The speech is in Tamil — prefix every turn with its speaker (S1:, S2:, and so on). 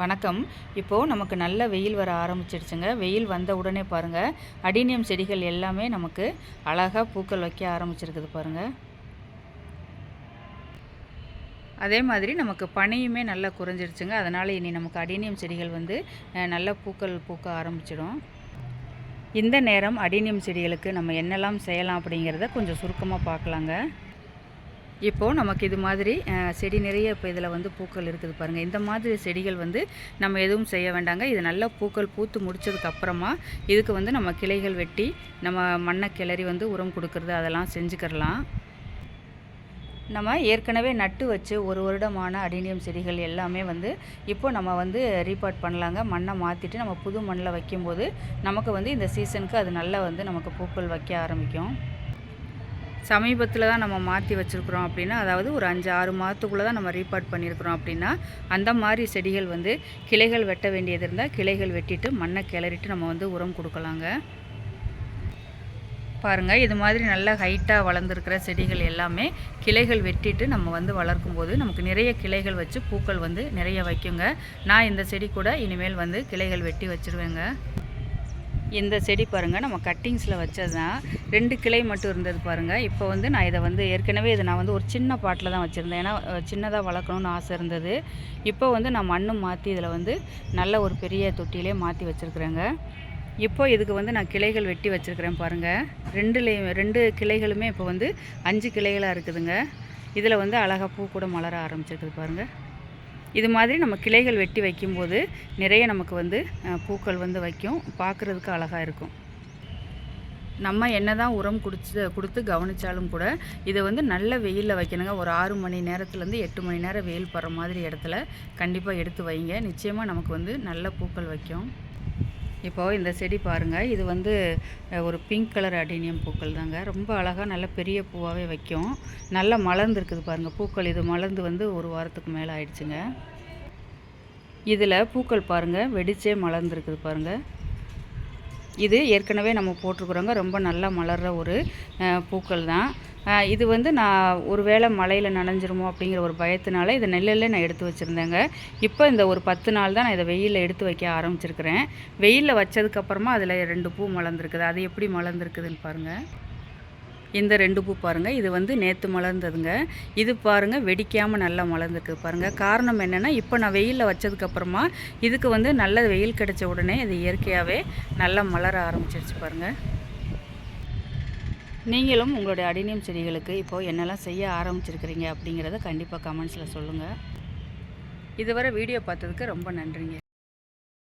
S1: வணக்கம். இப்போது நமக்கு நல்ல வெயில் வர ஆரம்பிச்சிடுச்சுங்க வெயில் வந்த உடனே பாருங்கள் அடினியம் செடிகள் எல்லாமே நமக்கு அழகாக பூக்கள் வைக்க ஆரம்பிச்சிருக்குது பாருங்கள் அதே மாதிரி நமக்கு பனியுமே நல்லா குறைஞ்சிருச்சுங்க. அதனால் இனி நமக்கு அடினியம் செடிகள் வந்து நல்ல பூக்கள் பூக்க ஆரம்பிச்சிடும். இந்த நேரம் அடினியம் செடிகளுக்கு நம்ம என்னெல்லாம் செய்யலாம் அப்படிங்கிறத கொஞ்சம் சுருக்கமாக பார்க்கலாங்க. இப்போது நமக்கு இது மாதிரி செடி நிறைய இப்போ இதில் வந்து பூக்கள் இருக்குது பாருங்கள் இந்த மாதிரி செடிகள் வந்து நம்ம எதுவும் செய்ய வேண்டாங்க. இது நல்லா பூக்கள் பூத்து முடித்ததுக்கப்புறமா இதுக்கு வந்து நம்ம கிளைகள் வெட்டி நம்ம மண்ணை கிளறி வந்து உரம் கொடுக்கறது அதெல்லாம் செஞ்சுக்கிறலாம். நம்ம ஏற்கனவே நட்டு வச்சு ஒரு வருடமான அடினியம் செடிகள் எல்லாமே வந்து இப்போ நம்ம வந்து ரீபார்ட் பண்ணலாங்க. மண்ணை மாற்றிட்டு நம்ம புது மண்ணில் வைக்கும்போது நமக்கு வந்து இந்த சீசனுக்கு அது நல்லா வந்து நமக்கு பூக்கள் வைக்க ஆரம்பிக்கும். சமீபத்தில் தான் நம்ம மாற்றி வச்சுருக்குறோம் அப்படின்னா அதாவது ஒரு அஞ்சு ஆறு மாதத்துக்குள்ளே தான் நம்ம ரீபார்ட் பண்ணியிருக்கிறோம் அப்படின்னா அந்த மாதிரி செடிகள் வந்து கிளைகள் வெட்ட வேண்டியது இருந்தால் கிளைகள் வெட்டிட்டு மண்ணை கிளறிட்டு நம்ம வந்து உரம் கொடுக்கலாங்க. பாருங்கள் இது மாதிரி நல்ல ஹைட்டாக வளர்ந்துருக்கிற செடிகள் எல்லாமே கிளைகள் வெட்டிட்டு நம்ம வந்து வளர்க்கும் போது நமக்கு நிறைய கிளைகள் வச்சு பூக்கள் வந்து நிறைய வைக்குங்க. நான் இந்த செடி கூட இனிமேல் வந்து கிளைகள் வெட்டி வச்சுருவேங்க. இந்த செடி பாருங்கள் நம்ம கட்டிங்ஸில் வச்சது தான் ரெண்டு கிளை மட்டும் இருந்தது பாருங்கள் இப்போ வந்து நான் இதை வந்து ஏற்கனவே இதை நான் வந்து ஒரு சின்ன பாட்டில் தான் வச்சுருந்தேன். ஏன்னா சின்னதாக வளர்க்கணும்னு ஆசை இருந்தது. இப்போ வந்து நான் மண்ணும் மாற்றி இதில் வந்து நல்ல ஒரு பெரிய தொட்டியிலே மாற்றி வச்சுருக்குறேங்க. இப்போ இதுக்கு வந்து நான் கிளைகள் வெட்டி வச்சுருக்கிறேன் பாருங்கள் ரெண்டுலேயும் ரெண்டு கிளைகளுமே இப்போ வந்து அஞ்சு கிளைகளாக இருக்குதுங்க. இதில் வந்து அழகாக பூ கூட மலர ஆரம்பிச்சிருக்குது பாருங்கள் இது மாதிரி நம்ம கிளைகள் வெட்டி வைக்கும்போது நிறைய நமக்கு வந்து பூக்கள் வந்து வைக்கும். பார்க்குறதுக்கு அழகாக இருக்கும். நம்ம என்ன தான் உரம் குடிச்சு கொடுத்து கவனித்தாலும் கூட இதை வந்து நல்ல வெயிலில் வைக்கணுங்க. ஒரு ஆறு மணி நேரத்துலேருந்து எட்டு மணி நேரம் வெயில் படுற மாதிரி இடத்துல கண்டிப்பாக எடுத்து வைங்க. நிச்சயமாக நமக்கு வந்து நல்ல பூக்கள் வைக்கும். இப்போது இந்த செடி பாருங்கள் இது வந்து ஒரு பிங்க் கலர் அடினியம் பூக்கள் தாங்க. ரொம்ப அழகாக நல்ல பெரிய பூவாகவே வைக்கும். நல்லா மலர்ந்துருக்குது பாருங்கள் பூக்கள் இது மலர்ந்து வந்து ஒரு வாரத்துக்கு மேலே ஆயிடுச்சுங்க. இதில் பூக்கள் பாருங்கள் வெடிச்சே மலர்ந்துருக்குது பாருங்கள் இது ஏற்கனவே நம்ம போட்டிருக்குறோங்க. ரொம்ப நல்லா மலர்ற ஒரு பூக்கள் தான் இது வந்து நான் ஒரு வேளை மழையில் நனைஞ்சிருமோ அப்படிங்கிற ஒரு பயத்தினால இதை நெல்லில் நான் எடுத்து வச்சுருந்தேங்க. இப்போ இந்த ஒரு பத்து நாள் தான் நான் இதை வெயிலில் எடுத்து வைக்க ஆரம்பிச்சிருக்கிறேன். வெயிலில் வச்சதுக்கப்புறமா அதில் ரெண்டு பூ மலர்ந்துருக்குது. அது எப்படி மலர்ந்துருக்குதுன்னு பாருங்கள் இந்த ரெண்டு பூ பாருங்கள் இது வந்து நேற்று மலர்ந்ததுங்க. இது பாருங்கள் வெடிக்காமல் நல்லா மலர்ந்துருக்கு பாருங்கள் காரணம் என்னென்னா இப்போ நான் வெயிலில் வச்சதுக்கப்புறமா இதுக்கு வந்து நல்ல வெயில் கிடைச்ச உடனே இது இயற்கையாகவே நல்லா மலர ஆரம்பிச்சிருச்சு பாருங்கள் நீங்களும் உங்களுடைய அடினியம் செடிகளுக்கு இப்போது என்னெல்லாம் செய்ய ஆரம்பிச்சிருக்கிறீங்க அப்படிங்கிறத கண்டிப்பாக கமெண்ட்ஸில் சொல்லுங்கள் இதுவரை வீடியோ பார்த்ததுக்கு ரொம்ப நன்றிங்க.